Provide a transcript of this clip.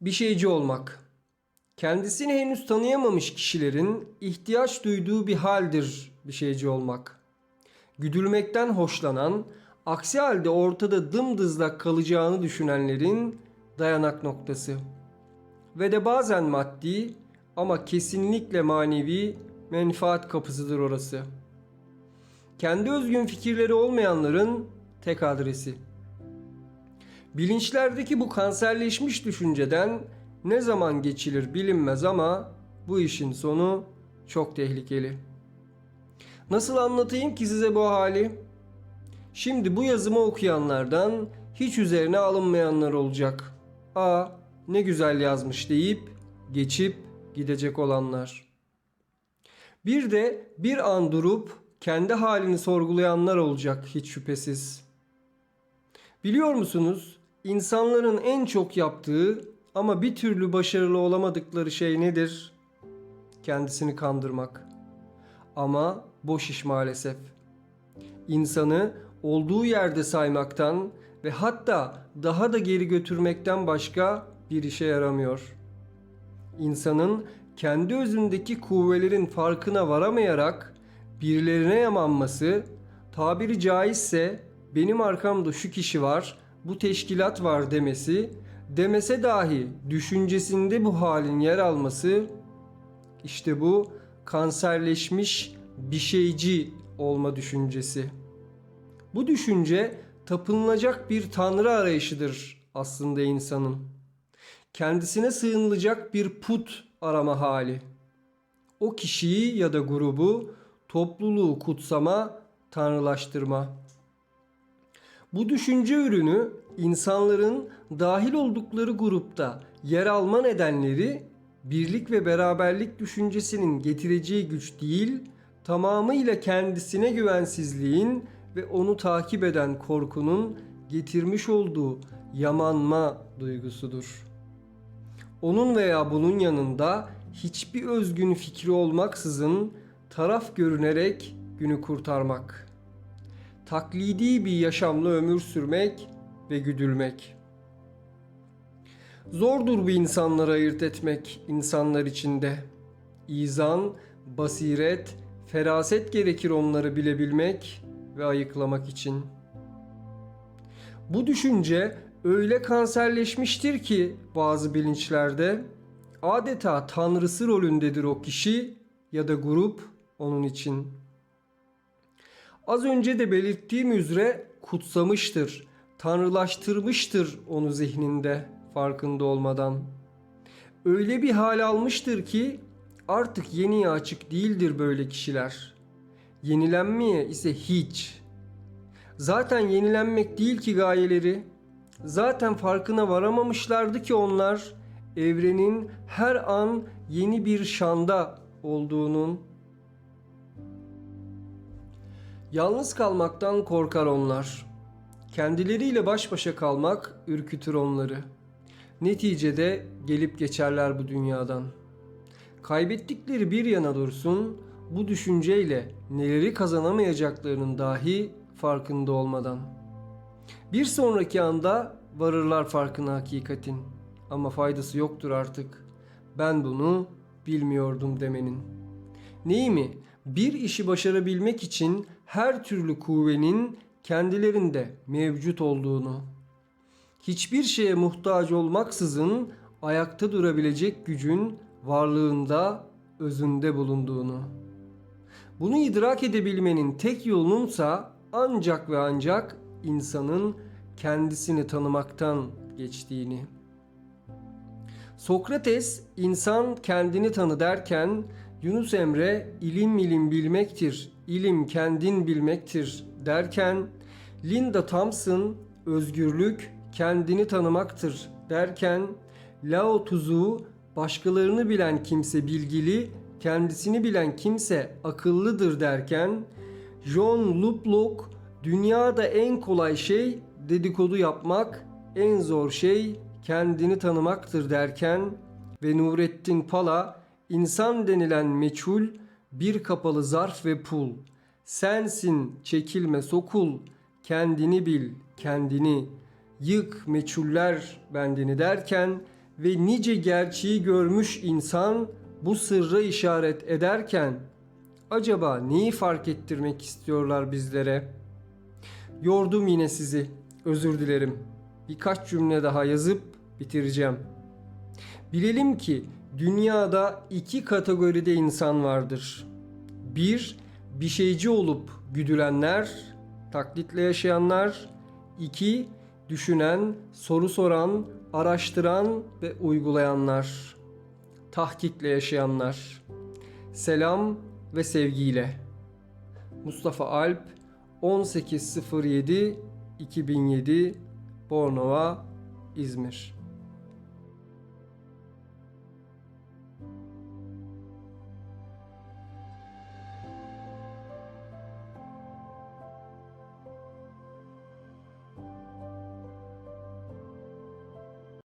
Bir şeyci olmak. Kendisini henüz tanıyamamış kişilerin ihtiyaç duyduğu bir haldir bir şeyci olmak. Güdülmekten hoşlanan, aksi halde ortada dımdızlak kalacağını düşünenlerin dayanak noktası. Ve de bazen maddi ama kesinlikle manevi menfaat kapısıdır orası. Kendi özgün fikirleri olmayanların tek adresi. Bilinçlerdeki bu kanserleşmiş düşünceden ne zaman geçilir bilinmez ama bu işin sonu çok tehlikeli. Nasıl anlatayım ki size bu hali? Şimdi bu yazımı okuyanlardan hiç üzerine alınmayanlar olacak. Aa ne güzel yazmış deyip geçip gidecek olanlar. Bir de bir an durup kendi halini sorgulayanlar olacak hiç şüphesiz. Biliyor musunuz? İnsanların en çok yaptığı ama bir türlü başarılı olamadıkları şey nedir? Kendisini kandırmak. Ama boş iş maalesef. İnsanı olduğu yerde saymaktan ve hatta daha da geri götürmekten başka bir işe yaramıyor. İnsanın kendi özündeki kuvvelerin farkına varamayarak birilerine yamanması, tabiri caizse benim arkamda şu kişi var, bu teşkilat var demesi, demese dahi düşüncesinde bu halin yer alması, işte bu kanserleşmiş bir şeyci olma düşüncesi. Bu düşünce tapınılacak bir tanrı arayışıdır aslında insanın. Kendisine sığınılacak bir put arama hali. O kişiyi ya da grubu, topluluğu kutsama, tanrılaştırma. Bu düşünce ürünü insanların dahil oldukları grupta yer alma nedenleri birlik ve beraberlik düşüncesinin getireceği güç değil, tamamıyla kendisine güvensizliğin ve onu takip eden korkunun getirmiş olduğu yamanma duygusudur. Onun veya bunun yanında hiçbir özgün fikri olmaksızın taraf görünerek günü kurtarmak. Taklidi bir yaşamla ömür sürmek ve güdülmek. Zordur bir insanları ayırt etmek insanlar içinde. İzan, basiret, feraset gerekir onları bilebilmek ve ayıklamak için. Bu düşünce öyle kanserleşmiştir ki bazı bilinçlerde adeta tanrısı rolündedir o kişi ya da grup onun için. Az önce de belirttiğim üzere kutsamıştır, tanrılaştırmıştır onu zihninde farkında olmadan. Öyle bir hal almıştır ki artık yeniye açık değildir böyle kişiler. Yenilenmeye ise hiç. Zaten yenilenmek değil ki gayeleri. Zaten farkına varamamışlardı ki onlar evrenin her an yeni bir şanda olduğunun. Yalnız kalmaktan korkar onlar. Kendileriyle baş başa kalmak ürkütür onları. Neticede gelip geçerler bu dünyadan. Kaybettikleri bir yana dursun, bu düşünceyle neleri kazanamayacaklarının dahi farkında olmadan. Bir sonraki anda varırlar farkına hakikatin. Ama faydası yoktur artık. Ben bunu bilmiyordum demenin. Neyi mi? Bir işi başarabilmek için her türlü kuvvenin kendilerinde mevcut olduğunu. Hiçbir şeye muhtaç olmaksızın ayakta durabilecek gücün varlığında, özünde bulunduğunu. Bunu idrak edebilmenin tek yolununsa ancak ve ancak insanın kendisini tanımaktan geçtiğini. Sokrates insan kendini tanı derken Yunus Emre ilim ilim bilmektir, ilim kendin bilmektir derken Linda Thompson özgürlük kendini tanımaktır derken Lao Tzu başkalarını bilen kimse bilgili, kendisini bilen kimse akıllıdır derken John Lubbock dünyada en kolay şey dedikodu yapmak, en zor şey kendini tanımaktır derken ve Nurettin Pala insan denilen meçhul bir kapalı zarf ve pul. Sensin çekilme sokul, kendini bil kendini, yık meçhuller bendini derken ve nice gerçeği görmüş insan bu sırra işaret ederken acaba neyi fark ettirmek istiyorlar bizlere? Yordum yine sizi. Özür dilerim. Birkaç cümle daha yazıp bitireceğim. Bilelim ki dünyada iki kategoride insan vardır. Bir, bir şeyci olup güdülenler, taklitle yaşayanlar. İki, düşünen, soru soran, araştıran ve uygulayanlar. Tahkikle yaşayanlar. Selam ve sevgiyle. Mustafa Alp 1807 2007 Bornova İzmir